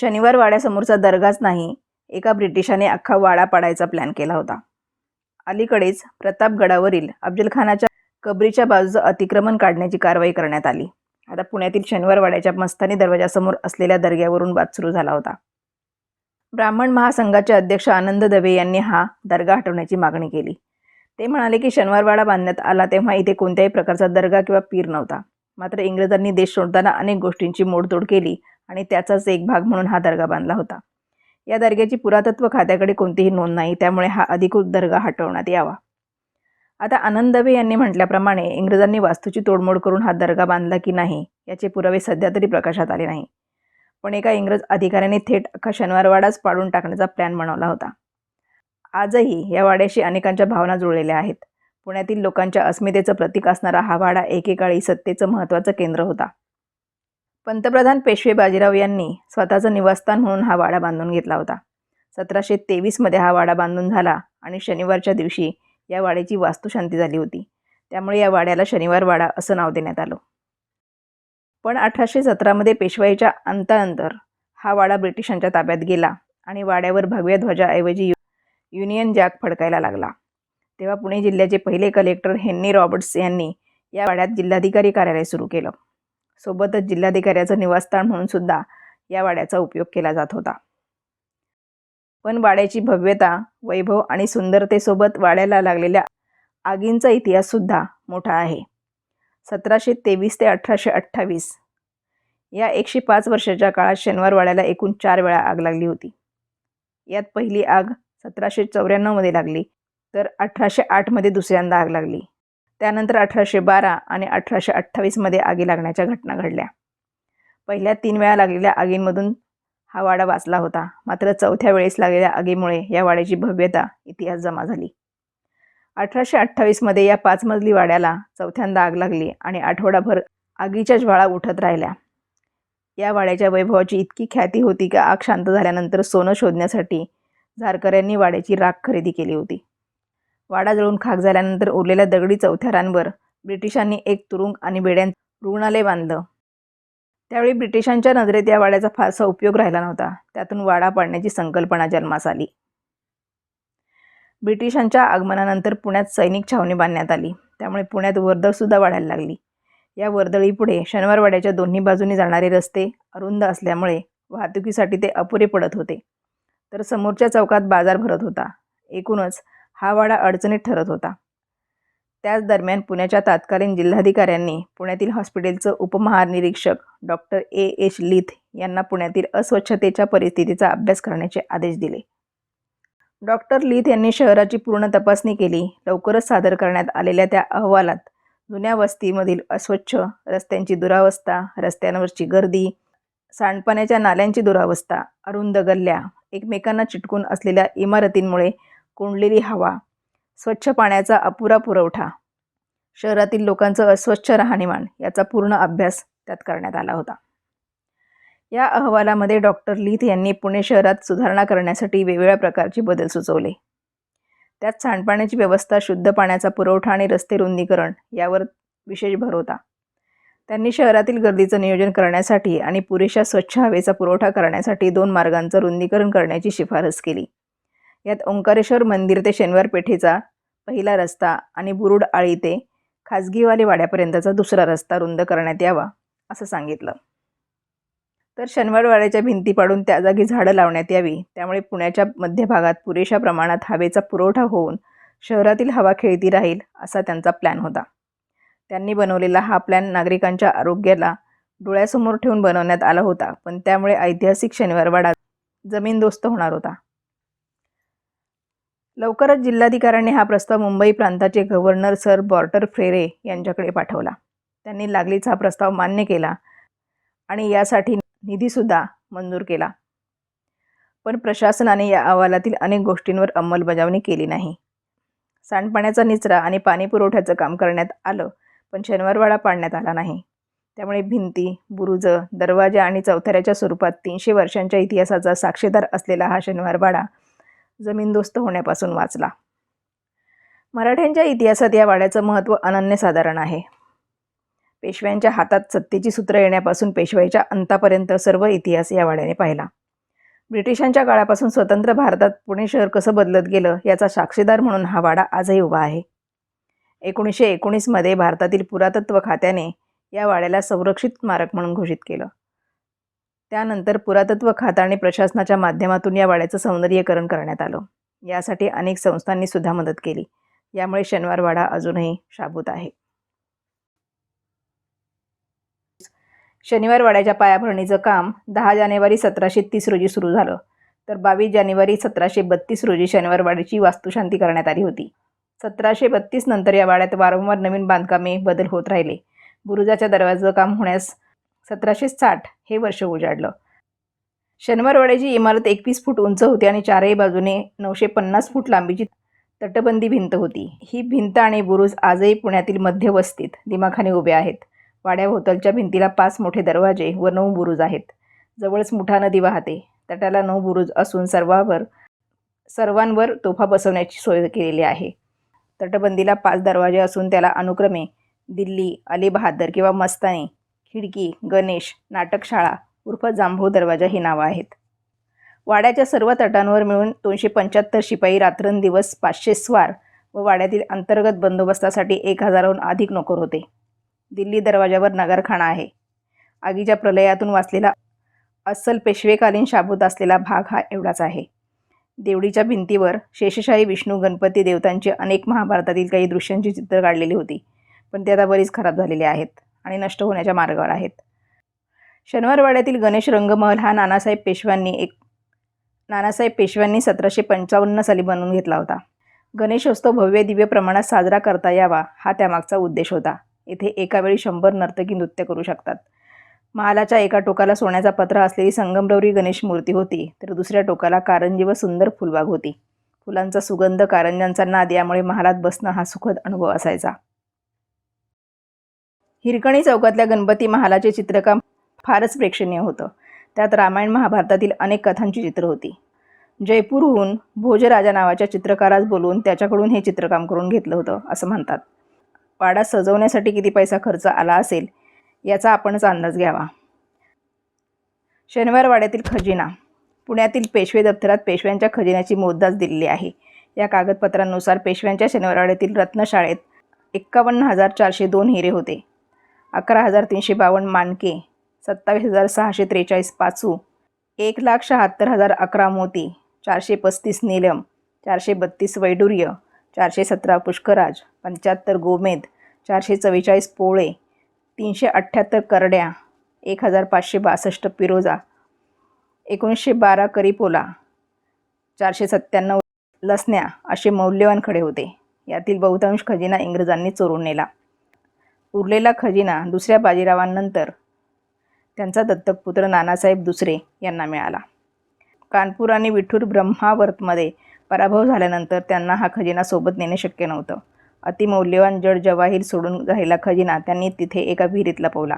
शनिवार वाड्यासमोरचा दर्गाच नाही. एका ब्रिटिशाने अख्खा वाडा पाडायचा प्लॅन केला होता. अलीकडेच प्रतापगडावरील अफजलखानाच्या कबरीच्या बाजूचं अतिक्रमण काढण्याची कारवाई करण्यात आली. आता पुण्यातील शनिवार वाड्याच्या मस्तानी दरवाजासमोर असलेल्या दर्ग्यावरून वाद सुरू झाला होता. ब्राह्मण महासंघाचे अध्यक्ष आनंद दवे यांनी हा दर्गा हटवण्याची मागणी केली. ते म्हणाले की शनिवारवाडा बांधण्यात आला तेव्हा इथे कोणत्याही प्रकारचा दर्गा किंवा पीर नव्हता. मात्र इंग्रजांनी देश सोडताना अनेक गोष्टींची मोडतोड केली. आणि त्याचाच एक भाग म्हणून हा दर्गा बांधला होता. या दर्ग्याची पुरातत्व खात्याकडे कोणतीही नोंद नाही त्यामुळे हा अधिकृत दर्गा हटवण्यात यावा. आता आनंद दवे यांनी म्हटल्याप्रमाणे इंग्रजांनी वास्तूची तोडमोड करून हा दर्गा बांधला की नाही याचे पुरावे सध्या तरी प्रकाशात आले नाही. पण एका इंग्रज अधिकाऱ्याने थेट अख्खा शनिवारवाडाच पाडून टाकण्याचा प्लॅन बनवला होता. आजही या वाड्याशी अनेकांच्या भावना जुळलेल्या आहेत. पुण्यातील लोकांच्या अस्मितेचं प्रतीक असणारा हा वाडा एकेकाळी सत्तेचं महत्त्वाचं केंद्र होता. पंतप्रधान पेशवे बाजीराव यांनी स्वतःचं निवासस्थान म्हणून हा वाडा बांधून घेतला होता. सतराशे तेवीसमध्ये हा वाडा बांधून झाला आणि शनिवारच्या दिवशी या वाड्याची वास्तुशांती झाली होती. त्यामुळे या वाड्याला शनिवार वाडा असं नाव देण्यात आलं. पण अठराशे सतरामध्ये पेशवाईच्या अंतानंतर हा वाडा ब्रिटिशांच्या ताब्यात गेला आणि वाड्यावर भगव्या ध्वजाऐवजी यु युनियन जॅक फडकायला लागला. तेव्हा पुणे जिल्ह्याचे पहिले कलेक्टर हेन्नी रॉबर्ट्स यांनी या वाड्यात जिल्हाधिकारी कार्यालय सुरू केलं. सोबतच जिल्हाधिकाऱ्याचं निवासस्थान म्हणून सुद्धा या वाड्याचा उपयोग केला जात होता. पण वाड्याची भव्यता वैभव आणि सुंदरतेसोबत वाड्याला लागलेल्या आगींचा इतिहाससुद्धा मोठा आहे. सतराशे तेवीस ते अठराशे अठ्ठावीस या एकशे पाच वर्षाच्या काळात शनिवार वाड्याला एकूण चार वेळा आग लागली होती. यात पहिली आग सतराशे चौऱ्याण्णवमध्ये लागली तर अठराशे आठमध्ये दुसऱ्यांदा आग लागली. त्यानंतर अठराशे बारा आणि अठराशे अठ्ठावीसमध्ये आगी लागण्याच्या घटना घडल्या. पहिल्या तीन वेळा लागलेल्या आगींमधून हा वाडा वाचला होता. मात्र चौथ्या वेळेस लागलेल्या आगीमुळे या वाड्याची भव्यता इतिहास जमा झाली. अठराशे अठ्ठावीसमध्ये या पाच मजली वाड्याला चौथ्यांदा आग लागली आणि आठवडाभर आगीच्या ज्वाळा उठत राहिल्या. या वाड्याच्या वैभवाची इतकी ख्याती होती की आग शांत झाल्यानंतर सोनं शोधण्यासाठी झारकऱ्यांनी वाड्याची राख खरेदी केली होती. वाडा जळून खाक झाल्यानंतर उरलेल्या दगडी चौथ्यारांवर ब्रिटिशांनी एक तुरुंग आणि बेड्यां रुग्णालय बांधलं. त्यावेळी ब्रिटिशांच्या नजरेत या वाड्याचा फारसा उपयोग राहिला नव्हता. त्यातून वाडा पाडण्याची संकल्पना जन्मास आली. ब्रिटिशांच्या आगमनानंतर पुण्यात सैनिक छावणी बांधण्यात आली. त्यामुळे पुण्यात वर्दळसुद्धा वाढायला लागली. या वर्दळीपुढे शनिवारवाड्याच्या दोन्ही बाजूनी जाणारे रस्ते अरुंद असल्यामुळे वाहतुकीसाठी ते अपुरे पडत होते. तर समोरच्या चौकात बाजार भरत होता. एकूणच हा वाडा अडचणीत ठरत होता. त्याच दरम्यान पुण्याच्या तत्कालीन जिल्हाधिकाऱ्यांनी पुण्यातील हॉस्पिटलचं उपमहानिरीक्षक डॉक्टर ए. एच लिथ यांना पुण्यातील अस्वच्छतेच्या परिस्थितीचा अभ्यास करण्याचे आदेश दिले. डॉक्टर लिथ यांनी शहराची पूर्ण तपासणी केली. लवकरच सादर करण्यात आलेल्या त्या अहवालात जुन्या वस्तीमधील अस्वच्छ रस्त्यांची दुरावस्था रस्त्यांवरची गर्दी सांडपाण्याच्या नाल्यांची दुरावस्था अरुंद गल्ल्या एकमेकांना चिटकून असलेल्या इमारतींमुळे कोंडलेली हवा स्वच्छ पाण्याचा अपुरा पुरवठा शहरातील लोकांचं अस्वच्छ राहणीमान याचा पूर्ण अभ्यास त्यात करण्यात आला होता. या अहवालामध्ये डॉक्टर लीथ यांनी पुणे शहरात सुधारणा करण्यासाठी वेगवेगळ्या प्रकारचे बदल सुचवले. त्यात सांडपाण्याची व्यवस्था शुद्ध पाण्याचा पुरवठा आणि रस्ते रुंदीकरण यावर विशेष भर होता. त्यांनी शहरातील गर्दीचं नियोजन करण्यासाठी आणि पुरेशा स्वच्छ हवेचा पुरवठा करण्यासाठी दोन मार्गांचं रुंदीकरण करण्याची शिफारस केली. यात ओंकारेश्वर मंदिर ते शनिवार पेठेचा पहिला रस्ता आणि बुरुड आळी ते खाजगीवाले वाड्यापर्यंतचा दुसरा रस्ता रुंद करण्यात यावा असं सांगितलं. तर शनिवारवाड्याच्या भिंती पाडून त्या जागी झाडं लावण्यात यावी. त्यामुळे पुण्याच्या मध्यभागात पुरेशा प्रमाणात हवेचा पुरवठा होऊन शहरातील हवा खेळती राहील असा त्यांचा प्लॅन होता. त्यांनी बनवलेला हा प्लॅन नागरिकांच्या आरोग्याला डोळ्यासमोर ठेवून बनवण्यात आला होता पण त्यामुळे ऐतिहासिक शनिवारवाडा जमीनदोस्त होणार होता. लवकरच जिल्हाधिकाऱ्यांनी हा प्रस्ताव मुंबई प्रांताचे गव्हर्नर सर बॉर्टर फ्रेरे यांच्याकडे पाठवला. त्यांनी लागलीच हा प्रस्ताव मान्य केला आणि यासाठी निधीसुद्धा मंजूर केला. पण प्रशासनाने या अहवालातील अनेक गोष्टींवर अंमलबजावणी केली नाही. सांडपाण्याचा निचरा आणि पाणी पुरवठ्याचं काम करण्यात आलं पण शनिवारवाडा पाडण्यात आला नाही. त्यामुळे भिंती बुरुज दरवाजा आणि चौथऱ्याच्या स्वरूपात तीनशे वर्षांच्या इतिहासाचा साक्षीदार असलेला हा शनिवारवाडा जमीनदोस्त होण्यापासून वाचला. मराठ्यांच्या इतिहासात या वाड्याचं महत्त्व अनन्यसाधारण आहे. पेशव्यांच्या हातात सत्तेची सूत्र येण्यापासून पेशवाईच्या अंतापर्यंत सर्व इतिहास या वाड्याने पाहिला. ब्रिटिशांच्या काळापासून स्वतंत्र भारतात पुणे शहर कसं बदलत गेलं याचा साक्षीदार म्हणून हा वाडा आजही उभा आहे. एकोणीसशे एकोणीसमध्ये भारतातील पुरातत्व खात्याने या वाड्याला संरक्षित स्मारक म्हणून घोषित केलं. त्यानंतर पुरातत्व खातं आणि प्रशासनाच्या माध्यमातून या वाड्याचं सौंदर्यीकरण करण्यात आलं. यासाठी अनेक संस्थांनी सुद्धा मदत केली. यामुळे शनिवार वाडा अजूनही शाबूत आहे. शनिवार वाड्याच्या पायाभरणीचं काम दहा जानेवारी सतराशे तीस रोजी सुरू झालं. तर बावीस जानेवारी सतराशे बत्तीस रोजी शनिवार वाड्याची वास्तुशांती करण्यात आली होती. सतराशे बत्तीस नंतर या वाड्यात वारंवार नवीन बांधकामे बदल होत राहिले. बुरुजाच्या दरवाजाचं काम होण्यास सतराशे साठ हे वर्ष उजाडलं. शनिवारवाड्याची इमारत एकवीस फूट उंच होती आणि चारही बाजूने नऊशे पन्नास फूट लांबीची तटबंदी भिंत होती. ही भिंत आणि बुरुज आजही पुण्यातील मध्यवस्तीत दिमाखाने उभे आहेत. वाड्याभोवतालच्या भिंतीला पाच मोठे दरवाजे व नऊ बुरुज आहेत. जवळच मुठा नदी वाहते. तटाला नऊ बुरुज असून सर्वावर सर्वांवर तोफा बसवण्याची सोय केलेली आहे. तटबंदीला पाच दरवाजे असून त्याला अनुक्रमे दिल्ली अली बहादर किंवा मस्तानी खिडकी गणेश नाटकशाळा उर्फ जांभू दरवाजा ही नावं आहेत. वाड्याच्या सर्व तटांवर मिळून दोनशे पंच्याहत्तर शिपाई रात्रंदिवस पाचशे स्वार व वाड्यातील अंतर्गत बंदोबस्तासाठी एक हजाराहून अधिक नोकर होते. दिल्ली दरवाजावर नगरखाना आहे. आगीच्या प्रलयातून वाचलेला अस्सल पेशवेकालीन शाबूत असलेला भाग हा एवढाच आहे. देवडीच्या भिंतीवर शेषशाही विष्णू गणपती देवतांची अनेक महाभारतातील काही दृश्यांची चित्र काढलेली होती पण ते आता बरीच खराब झालेली आहेत. आणि नष्ट होण्याच्या मार्गावर आहेत. शनिवारवाड्यातील गणेश रंगमहल हा नानासाहेब पेशव्यांनी एक नानासाहेब पेशव्यांनी सतराशे पंचावन्न साली बनवून घेतला होता. गणेशोत्सव भव्य दिव्य प्रमाणात साजरा करता यावा हा त्यामागचा उद्देश होता. येथे एकावेळी शंभर नर्तकी नृत्य करू शकतात. महालाच्या एका टोकाला सोन्याचा पत्रा असलेली संगमरवरी गणेश मूर्ती होती तर दुसऱ्या टोकाला कारंजी व सुंदर फुलबाग होती. फुलांचा सुगंध कारंजांचा नाद यामुळे महालात बसणं हा सुखद अनुभव असायचा. हिरकणी चौकातल्या गणपती महालाचे चित्रकाम फारच प्रेक्षणीय होतं. त्यात रामायण महाभारतातील अनेक कथांची चित्र होती. जयपूरहून भोजराजा नावाच्या चित्रकारास बोलवून त्याच्याकडून हे चित्रकाम करून घेतलं होतं असं म्हणतात. वाडा सजवण्यासाठी किती पैसा खर्च आला असेल याचा आपणच अंदाज घ्यावा. शनिवार वाड्यातील खजिना. पुण्यातील पेशवे दप्तरात पेशव्यांच्या खजिन्याची मोद्दाच दिलेली आहे. या कागदपत्रांनुसार पेशव्यांच्या शनिवारवाड्यातील रत्नशाळेत एक्कावन्न हजार चारशे दोन हिरे होते. अकरा हजार तीनशे बावन्न मानके सत्तावीस हजार सहाशे त्रेचाळीस पाचू एक लाख शहात्तर हजार अकरा मोती चारशे पस्तीस नीलम चारशे बत्तीस वैडूर्य चारशे सतरा पुष्कराज पंच्याहत्तर गोमेद चारशे चव्वेचाळीस पोळे तीनशे अठ्ठ्याहत्तर करड्या एक हजार पाचशे बासष्ट पिरोजा एकोणीसशे बारा करीपोला चारशे सत्त्याण्णव लसण्या असे मौल्यवान खडे होते. यातील बहुतांश खजिना इंग्रजांनी चोरून नेला. उरलेला खजिना दुसऱ्या बाजीरावांनंतर त्यांचा दत्तक पुत्र नानासाहेब दुसरे यांना मिळाला. कानपूर आणि विठूर ब्रह्मावर्तमध्ये पराभव झाल्यानंतर त्यांना हा खजिना सोबत नेणे शक्य नव्हतं. अतिमौल्यवान जड जवाहीर सोडून राहिला खजिना त्यांनी तिथे एका विहिरीत लपवला.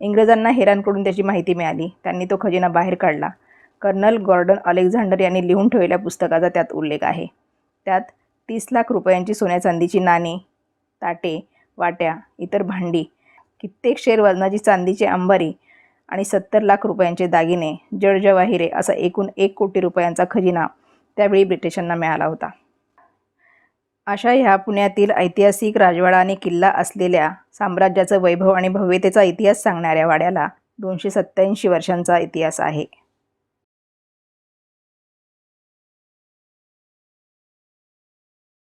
इंग्रजांना हेरांकडून त्याची माहिती मिळाली. त्यांनी तो खजिना बाहेर काढला. कर्नल गॉर्डन अलेक्झांडर यांनी लिहून ठेवलेल्या पुस्तकाचा त्यात उल्लेख आहे. त्यात तीस लाख रुपयांची सोन्या चांदीची नाणी ताटे वाट्या इतर भांडी कित्येक शेर वजनाची चांदीची अंबारी आणि सत्तर लाख रुपयांचे दागिने जळजवाहिरे असा एकूण एक कोटी रुपयांचा खजिना त्यावेळी ब्रिटिशांना मिळाला होता. अशा ह्या पुण्यातील ऐतिहासिक राजवाडा आणि किल्ला असलेल्या साम्राज्याचं वैभव आणि भव्यतेचा इतिहास सांगणाऱ्या वाड्याला दोनशे सत्त्याऐंशी वर्षांचा इतिहास आहे.